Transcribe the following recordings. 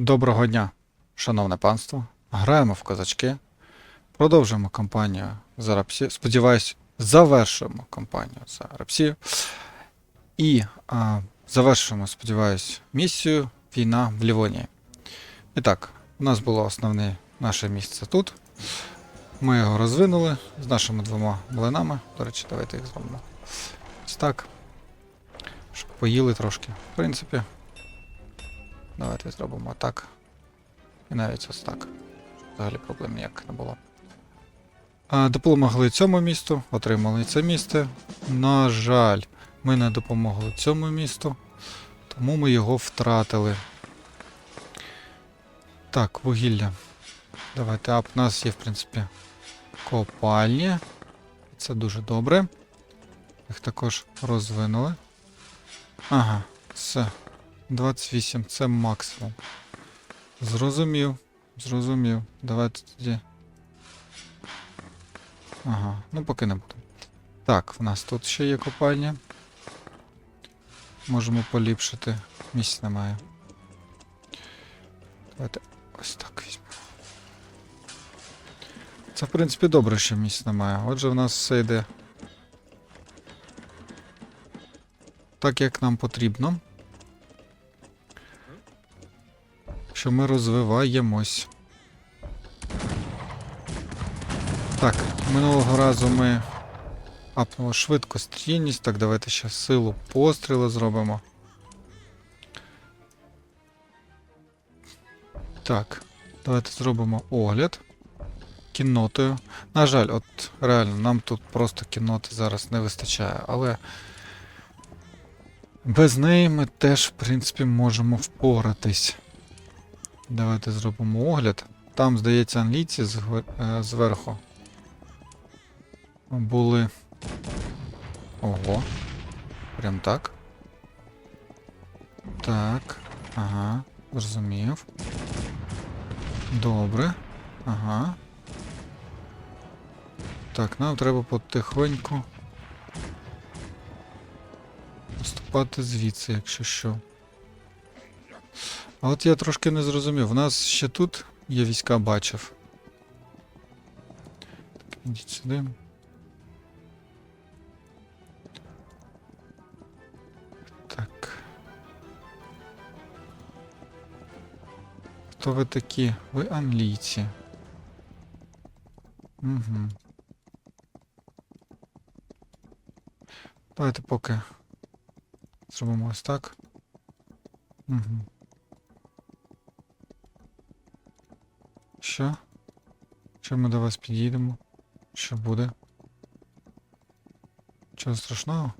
Доброго дня, шановне панство. Граємо в козачки. Продовжуємо кампанію за Рапсі. Сподіваюсь, завершуємо кампанію за Рапсію. І а, завершуємо, сподіваюсь, місію Війна в Лівонії. І так, у нас було основне наше місце тут. Ми його розвинули з нашими двома млинами. До речі, давайте їх зробимо. Ось так. Щоб поїли трошки. В принципі, Давайте зробимо так. І навіть ось так. Взагалі проблем ніяких не було. Допомогли цьому місту, отримали це місце. На жаль, ми не допомогли цьому місту, тому ми його втратили. Так, вугілля. Давайте, а в нас є, в принципі, копальні. Це дуже добре. Їх також розвинули. Ага, все. 28 це максимум. Зрозумів. Зрозумів. Давайте тоді. Ага, ну поки не буду. Так, в нас тут ще є копальня. Можемо поліпшити. Місць немає. Давайте ось так візьмемо. Це, в принципі, добре, що місць немає. Отже, в нас все йде. Так, як нам потрібно. Що ми розвиваємось. Так, минулого разу ми апнули швидкострільність. Так, давайте ще силу пострілу зробимо. Так, давайте зробимо огляд кіннотою. На жаль, от реально, нам тут просто кінноти зараз не вистачає, але без неї ми теж, в принципі, можемо впоратись. Давайте зробимо огляд. Там, здається, англійці е, зверху. Були. Ого. Прям так. Так. Ага. Зрозумів. Добре. Ага. Так, нам треба потихоньку. Поступати звідси, якщо що. А от я трошки не зрозумів. У нас ще тут є війська бачив. Так, ідіть сюди. Так. Хто ви такі? Ви англійці. Угу. Давайте поки зробимо ось так. Угу. Що? Що ми до вас підійдемо? Що буде? Чого страшного?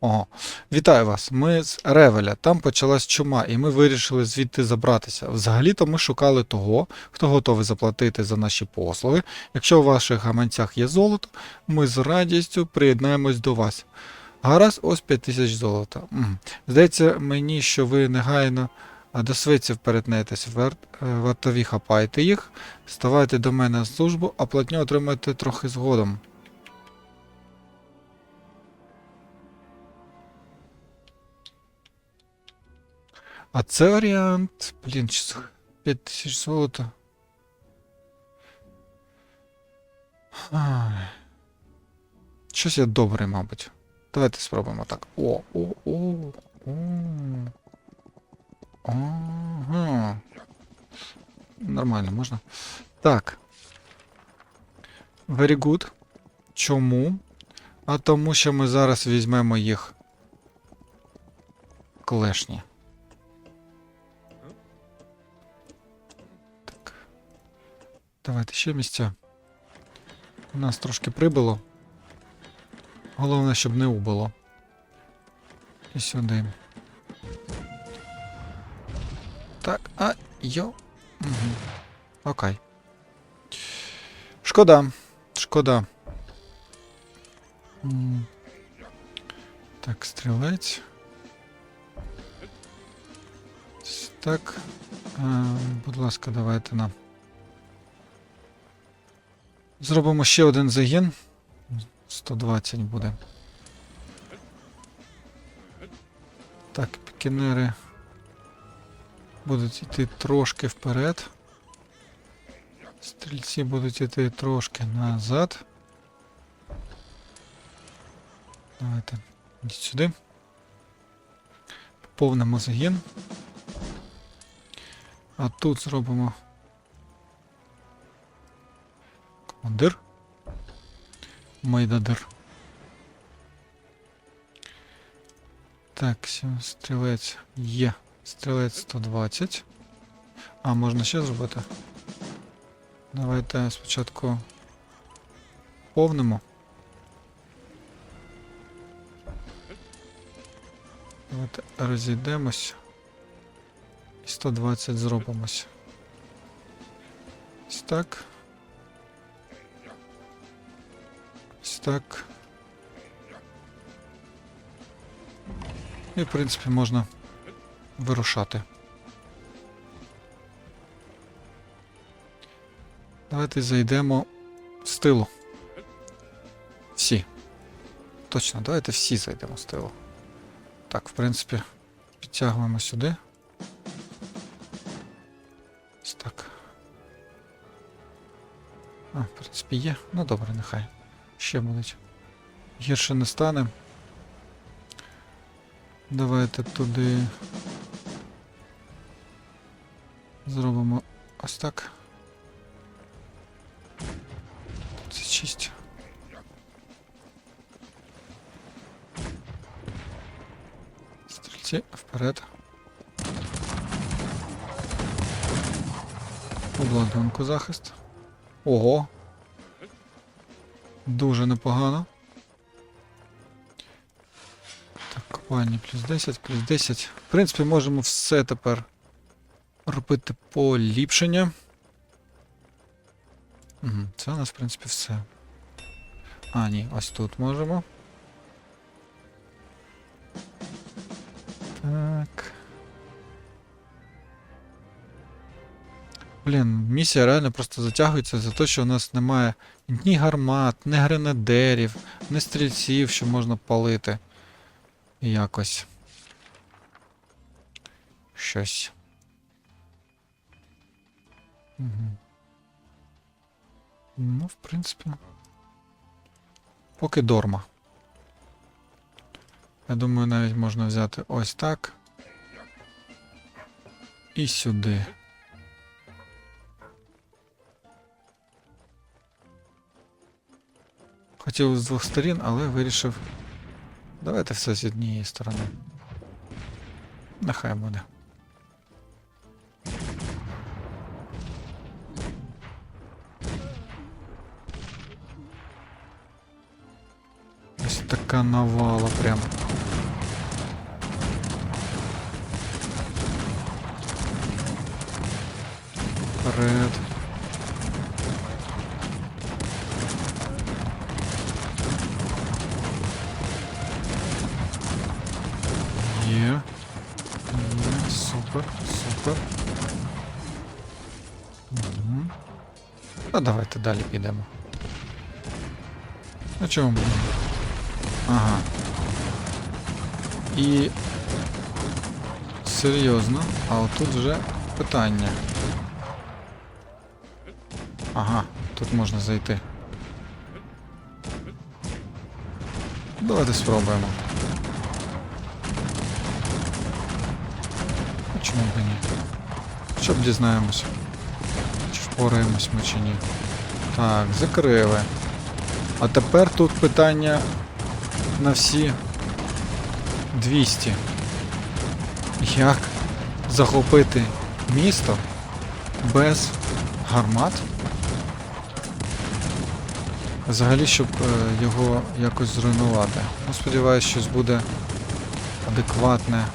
Ого. Вітаю вас! Ми з Ревеля. Там почалась чума, і ми вирішили звідти забратися. Взагалі-то ми шукали того, хто готовий заплатити за наші послуги. Якщо у ваших гаманцях є золото, ми з радістю приєднаємось до вас. Гаразд, ось 5000 золота. М. Здається мені, що ви негайно до швидців перетнетесь, е, вартові хапайте їх, ставайте до мене на службу, а платню отримаєте трохи згодом. А це варіант. Блін, 5 тисяч золота. Щось я добрий, мабуть. Давайте спробуємо так. О, о, о, о. Ага. Нормально, можна. Так. Very good. Чому? А тому, що ми зараз візьмемо їх клешні. Так. Давайте ще місця. У нас трошки прибило. Головне, щоб не убило. І сюди. Так, а йо. Угу. Окей. Шкода. Шкода. Так, стрілець. Так. Будь ласка, давайте нам. Зробимо ще один загін. 120 буде. Так, пікінери. Будуть йти трошки вперед. Стрільці будуть йти трошки назад. Давайте йдіть сюди. Поповнимо загін. А тут зробимо командир. Майдадир. Так, сім стрілець є. Стрілець 120. А, можна ще зробити. Давайте спочатку повнимо. Давайте розійдемось. І 120 зробимось. Ось так. Ось так. І, в принципі, можна Вирушати. Давайте зайдемо з тилу. Всі. Точно, давайте всі зайдемо з тилу. Так, в принципі, підтягуємо сюди. Ось так. А, в принципі, є. Ну добре, нехай. Ще будуть. Гірше не стане. Давайте туди. Зробимо ось так. Це чисть. Стрільці вперед. Обладунку захист. Ого. Дуже непогано. Так, копальні плюс 10, плюс 10. В принципі, можемо все тепер робити поліпшення. Це у нас, в принципі, все. А, ні, ось тут можемо. Так. Блін, місія реально просто затягується за те, що у нас немає ні гармат, ні гренадерів, ні стрільців, що можна палити. Якось. Щось. Угу. Ну, в принципі. Поки дорма. Я думаю, навіть можна взяти ось так. І сюди. Хотів з двох сторін, але вирішив. Давайте все з однієї сторони. Нехай буде. Ось така навала прям. Вперед. Є. Є. Супер, супер. Угу. Ну давайте далі підемо. На чому будемо? Ага. І. Серйозно. А отут вже питання. Ага, тут можна зайти. Давайте спробуємо. А Чому б ні? Щоб дізнаємося. Чи впораємось ми чи ні. Так, закрили. А тепер тут питання на всі 200. Як захопити місто без гармат? Взагалі, щоб е, його якось зруйнувати. Ну, сподіваюсь, щось буде адекватне,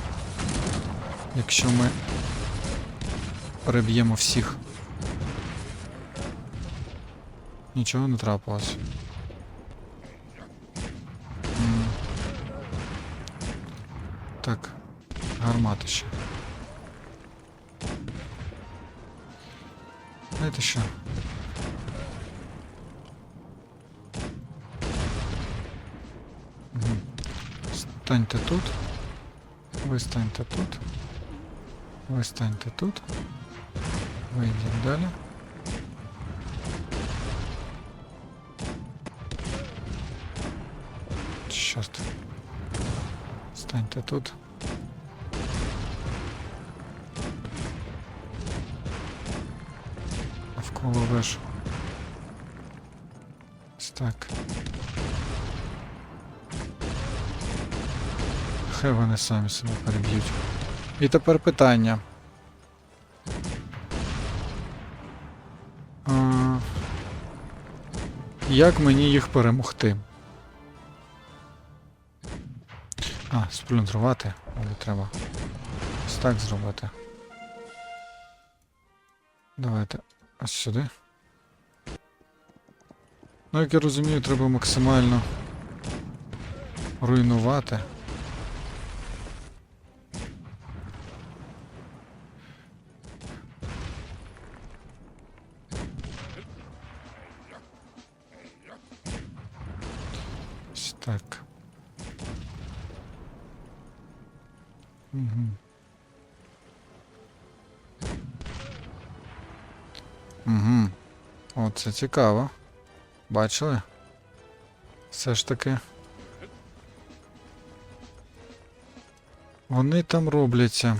якщо ми переб'ємо всіх. Нічого не трапилось. гармати ще. Знаєте що? Мгм. Станьте тут. Ви станьте тут. Ви станьте тут. Вийдіть далі. Чорт. Станьте тут. Веж. Ось так. Хай вони самі себе переб'ють. І тепер питання. А, як мені їх перемогти? А, сплюндрувати, але треба ось так зробити. Давайте ось сюди. Ну, як я розумію, треба максимально руйнувати. Угу. О, це цікаво. Бачили? Все ж таки. Вони там робляться.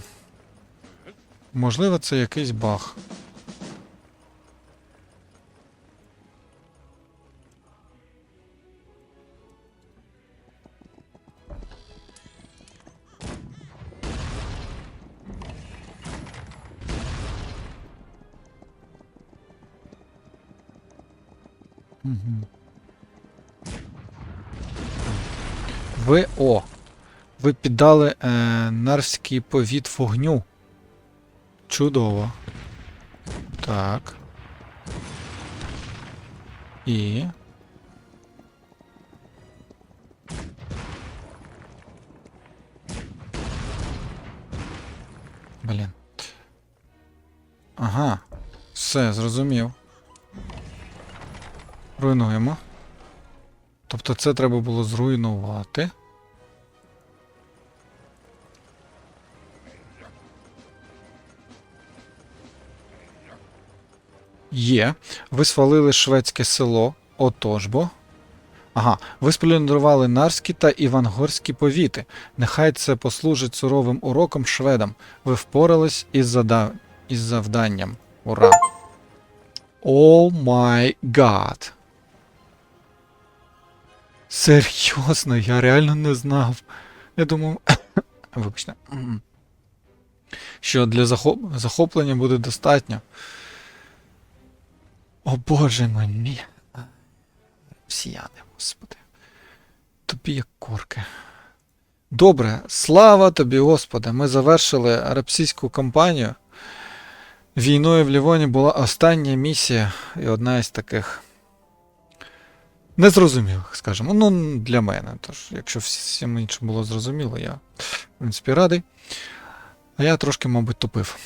Можливо, це якийсь баг. Ви о. Ви піддали е, нарвський повіт вогню. Чудово. Так. І. Блін. Ага. Все, зрозумів. Руйнуємо. Тобто це треба було зруйнувати. Є. Ви свалили шведське село. Отож бо. Ага, ви сплюндрували Нарські та Івангорські повіти. Нехай це послужить суровим уроком шведам. Ви впорались із, зада... із завданням. Ура! О май гад! Серйозно, я реально не знав. Я думав. Вибачте. Що для захоп... захоплення буде достатньо. О боже мій. Росіяни, господи. Тобі як корки. Добре, слава тобі, Господи. Ми завершили арабську кампанію. Війною в Лівоні була остання місія і одна із таких незрозумілих, скажімо. Ну, для мене. Тож, якщо всім іншим було зрозуміло, я, в принципі, радий. А я трошки, мабуть, тупив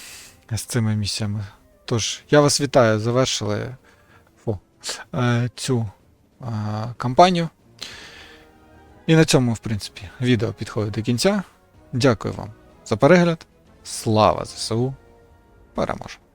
з цими місіями. Тож, я вас вітаю, завершили фу, е, цю е, кампанію. І на цьому, в принципі, відео підходить до кінця. Дякую вам за перегляд. Слава ЗСУ! Переможемо!